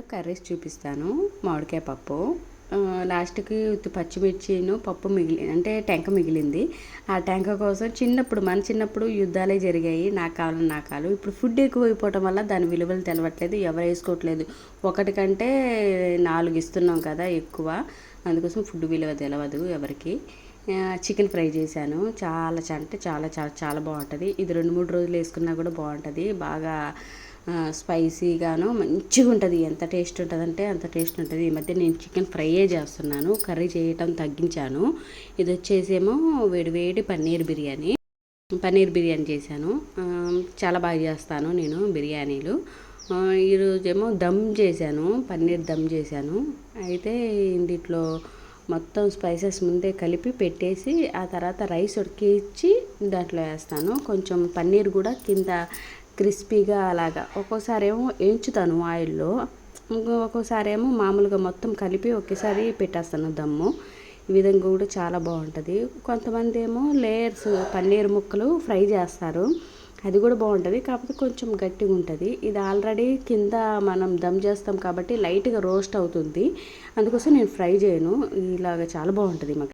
పాటు కర్రీస్ చూపిస్తాను మామిడికాయ పప్పు. లాస్ట్కి పచ్చిమిర్చిను పప్పు మిగిలి అంటే టెంక మిగిలింది. ఆ టెంక కోసం చిన్నప్పుడు మన చిన్నప్పుడు యుద్ధాలే జరిగాయి నాకు కావాలి నాకు కావాలి ఇప్పుడు ఫుడ్ ఎక్కువ అయిపోవటం వల్ల దాని విలువలు తెలవట్లేదు ఎవరు వేసుకోవట్లేదు. ఒకటి కంటే నాలుగు ఇస్తున్నాం కదా ఎక్కువ. అందుకోసం ఫుడ్ విలువ తెలవదు ఎవరికి. చికెన్ ఫ్రై చేశాను. చాలా అంటే చాలా చాలా చాలా బాగుంటుంది. ఇది రెండు మూడు రోజులు వేసుకున్నా కూడా బాగుంటుంది. బాగా స్పైసీగాను మంచిగా ఉంటుంది ఎంత టేస్ట్ ఉంటుందంటే అంత టేస్ట్ ఉంటుంది ఈ మధ్య నేను చికెన్ ఫ్రైయే చేస్తున్నాను. కర్రీ చేయటం తగ్గించాను. ఇది వచ్చేసేమో వేడివేడి పన్నీర్ బిర్యానీ. పన్నీర్ బిర్యానీ చేశాను. చాలా బాగా చేస్తాను నేను బిర్యానీలు. ఈరోజు ఈరోజేమో దమ్ చేశాను. పన్నీర్ దమ్ చేశాను. అయితే దీంట్లో మొత్తం స్పైసెస్ ముందే కలిపి పెట్టేసి ఆ తర్వాత రైస్ ఉడికించి దాంట్లో వేస్తాను. కొంచెం పన్నీర్ కూడా కింద క్రిస్పీగా అలాగా. ఒక్కోసారి ఏమో వేయించుతాను ఆయిల్లో. ఒక్కోసారి ఏమో మామూలుగా మొత్తం కలిపి ఒకేసారి పెట్టేస్తాను దమ్ము. ఈ విధంగా కూడా చాలా బాగుంటుంది. కొంతమంది ఏమో లేయర్స్ పన్నీర్ ముక్కలు ఫ్రై చేస్తారు. అది కూడా బాగుంటుంది. కాకపోతే కొంచెం గట్టిగా ఉంటుంది. ఇది ఆల్రెడీ కింద మనం దమ్ చేస్తాం కాబట్టి లైట్గా రోస్ట్ అవుతుంది. అందుకోసం నేను ఫ్రై చేయను. ఇలాగ చాలా బాగుంటుంది మాకు